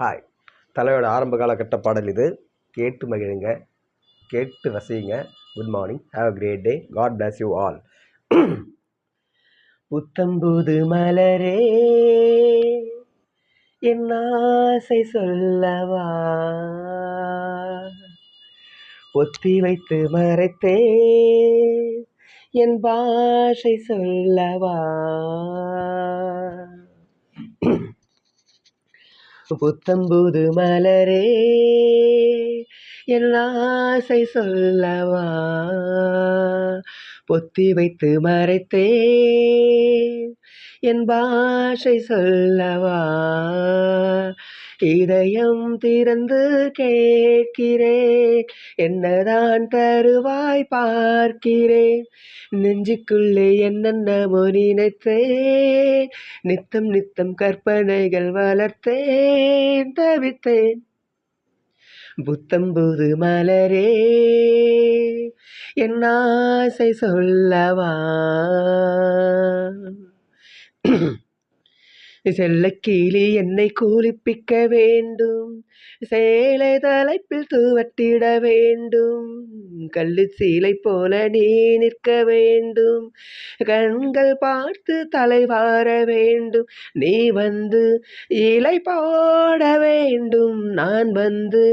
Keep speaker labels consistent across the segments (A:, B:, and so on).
A: Hi. தலையோட ஆரம்ப காலகட்ட பாடல் இது. கேட்டு மகிழுங்க. கேட்டு ரசிங்க good morning have a great day God bless you all புத்தம்புது மலரே என் ஆசை சொல்லவா? ஒத்தி வைத்து மறைத்தே என் பாஷை சொல்லவா? புத்தம்புது மலரே. என் ஆசை சொல்லவா? பொத்தி வைத்து மறைத்தே என் பாஷை சொல்லவா? இதயம் திறந்து கேட்கிறேன். என்னதான் தருவாய் பார்க்கிறேன். நெஞ்சுக்குள்ளே என்னென்னமோ நினைத்தேன். நித்தம் நித்தம் கற்பனைகள் வளர்த்தேன் தவித்தேன். புத்தம்புது மலரே என் ஆசை சொல்லவா? செல்லக்கிளி என்னை கூலிப்பிக்க வேண்டும். சேலை தலைப்பில் துவட்டிட வேண்டும். கல்லு சீலை போல நீ நிற்க வேண்டும். கண்கள் பார்த்து தலைவார வேண்டும். நீ வந்து இலை போட வேண்டும். நான் வந்து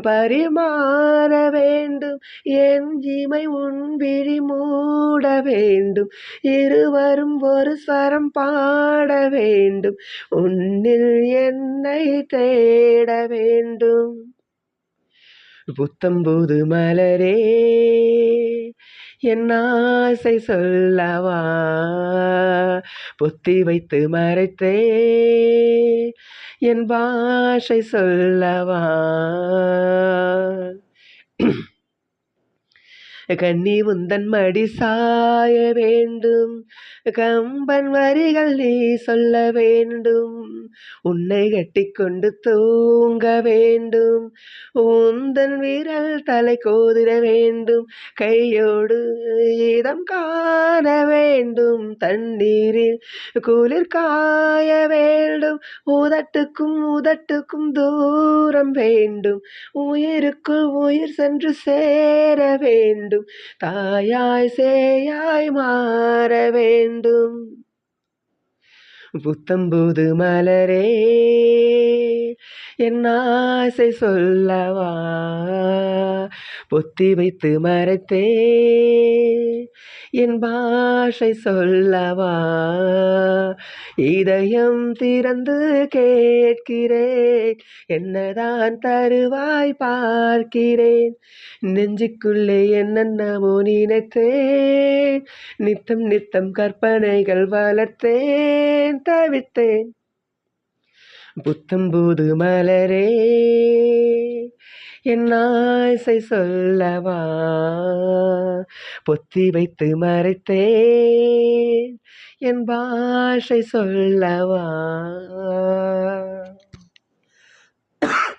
A: பரிமாற வேண்டும். என் இமை உன் விழி மூட வேண்டும். இருவரும் ஒரு சரம் பாட வேண்டும். உன்னில் என்னை தேட வேண்டும். புத்தம்புது மலரே என் ஆசை சொல்லவா? பொத்தி வைத்து மறைத்தே என் பாஷை சொல்லவா? கண்ணி உந்தன் மடி சாய வேண்டும். கம்பன் வரிகள் நீ சொல்ல வேண்டும். உன்னை கட்டிக்கொண்டு தூங்க வேண்டும். உந்தன் வீரல் தலை கோதிர வேண்டும். கையோடு இதம் காண வேண்டும். தண்ணீரில் குளிர் காய வேண்டும். உதட்டுக்கும் உதட்டுக்கும் தூரம் வேண்டும். உயிருக்குள் உயிர் சென்று சேர வேண்டும். வேண்டும் தாயாய் சேயாய் மாற வேண்டும். புத்தம்புது மலரே என் ஆசை சொல்லவா? பொத்தி வைத்து மறைத்தே என் பாஷை சொல்லவா? இதயம் திறந்து கேட்கிறேன். என்னதான் தருவாய் பார்க்கிறேன். நெஞ்சுக்குள்ளே என்னென்னமோ நினைத்தேன். நித்தம் நித்தம் கற்பனைகள் வளர்த்தேன் தவித்தேன் புத்தம் புது மலரே. என் ஆசை சொல்லவா? பொத்தி வைத்து மறைத்தேன். என் பாஷை சொல்லவா?